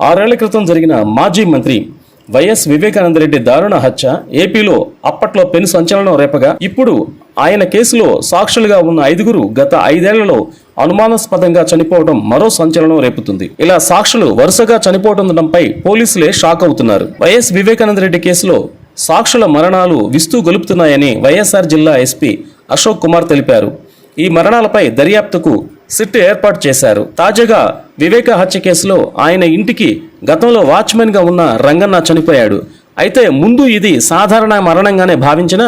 ఆరేళ్ళ క్రితం జరిగిన మాజీ మంత్రి వైఎస్ వివేకానందరెడ్డి దారుణ హత్య ఏపీలో అప్పట్లో పెను సంచలనం రేపగా ఇప్పుడు ఆయన కేసులో సాక్షులుగా ఉన్న ఐదుగురు గత ఐదేళ్ళలో అనుమానాస్పదంగా చనిపోవడం మరో సంచలనం రేపుతుంది. ఇలా సాక్షులు వరుసగా చనిపోతుండటంపై పోలీసులే షాక్ అవుతున్నారు. వైఎస్ వివేకానందరెడ్డి కేసులో సాక్షుల మరణాలు విస్తూ గొలుపుతున్నాయని వైఎస్ఆర్ జిల్లా ఎస్పీ అశోక్ కుమార్ తెలిపారు. ఈ మరణాలపై దర్యాప్తుకు సిట్ ఏర్పాటు చేశారు. తాజాగా వివేక హత్య కేసులో ఆయన ఇంటికి గతంలో వాచ్మెన్గా ఉన్న రంగన్న చనిపోయాడు. అయితే ముందు ఇది సాధారణ మరణంగానే భావించిన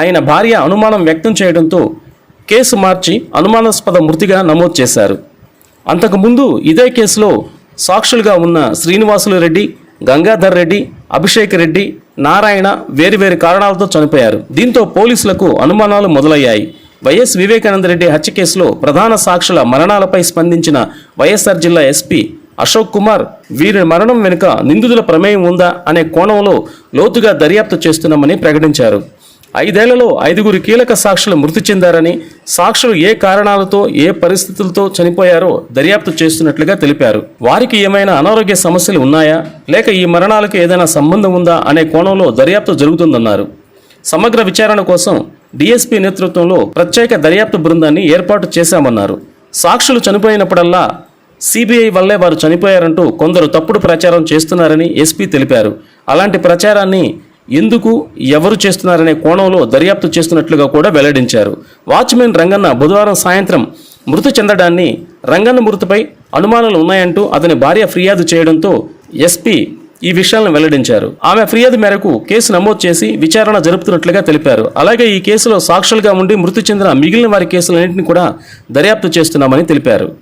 ఆయన భార్య అనుమానం వ్యక్తం చేయడంతో కేసు మార్చి అనుమానాస్పద మృతిగా నమోదు చేశారు. అంతకుముందు ఇదే కేసులో సాక్షులుగా ఉన్న శ్రీనివాసులు రెడ్డి గంగాధర్ రెడ్డి అభిషేక్ రెడ్డి నారాయణ వేరువేరు కారణాలతో చనిపోయారు. దీంతో పోలీసులకు అనుమానాలు మొదలయ్యాయి. వైఎస్ వివేకానంద రెడ్డి హత్య కేసులో ప్రధాన సాక్షుల మరణాలపై స్పందించిన వైఎస్ఆర్ జిల్లా ఎస్పీ అశోక్ కుమార్ వీరి మరణం వెనుక నిందితుల ప్రమేయం ఉందా అనే కోణంలో లోతుగా దర్యాప్తు చేస్తున్నామని ప్రకటించారు. ఐదేళ్ళలో ఐదుగురు కీలక సాక్షులు మృతి చెందారని సాక్షులు ఏ కారణాలతో ఏ పరిస్థితులతో చనిపోయారో దర్యాప్తు చేస్తున్నట్లుగా తెలిపారు. వారికి ఏమైనా అనారోగ్య సమస్యలు ఉన్నాయా? లేక ఈ మరణాలకు ఏదైనా సంబంధం ఉందా అనే కోణంలో దర్యాప్తు జరుగుతుందన్నారు. సమగ్ర విచారణ కోసం డీఎస్పీ నేతృత్వంలో ప్రత్యేక దర్యాప్తు బృందాన్ని ఏర్పాటు చేశామన్నారు. సాక్షులు చనిపోయినప్పుడల్లా సిబిఐ వల్లే వారు చనిపోయారంటూ కొందరు తప్పుడు ప్రచారం చేస్తున్నారని ఎస్పీ తెలిపారు. అలాంటి ప్రచారాన్ని ఎందుకు ఎవరు చేస్తున్నారనే కోణంలో దర్యాప్తు చేస్తున్నట్లుగా కూడా వెల్లడించారు. వాచ్మెన్ రంగన్న బుధవారం సాయంత్రం మృతి చెందడాన్ని రంగన్న మృతిపై అనుమానాలు ఉన్నాయంటూ అతని భార్య ఫిర్యాదు చేయడంతో ఎస్పీ ఈ విషయాలను వెల్లడించారు. ఆమె ఫిర్యాదు మేరకు కేసు నమోదు చేసి విచారణ జరుపుతున్నట్లుగా తెలిపారు. అలాగే ఈ కేసులో సాక్షులుగా ఉండి మృతి చెందిన మిగిలిన వారి కేసులన్నింటినీ కూడా దర్యాప్తు చేస్తున్నామని తెలిపారు.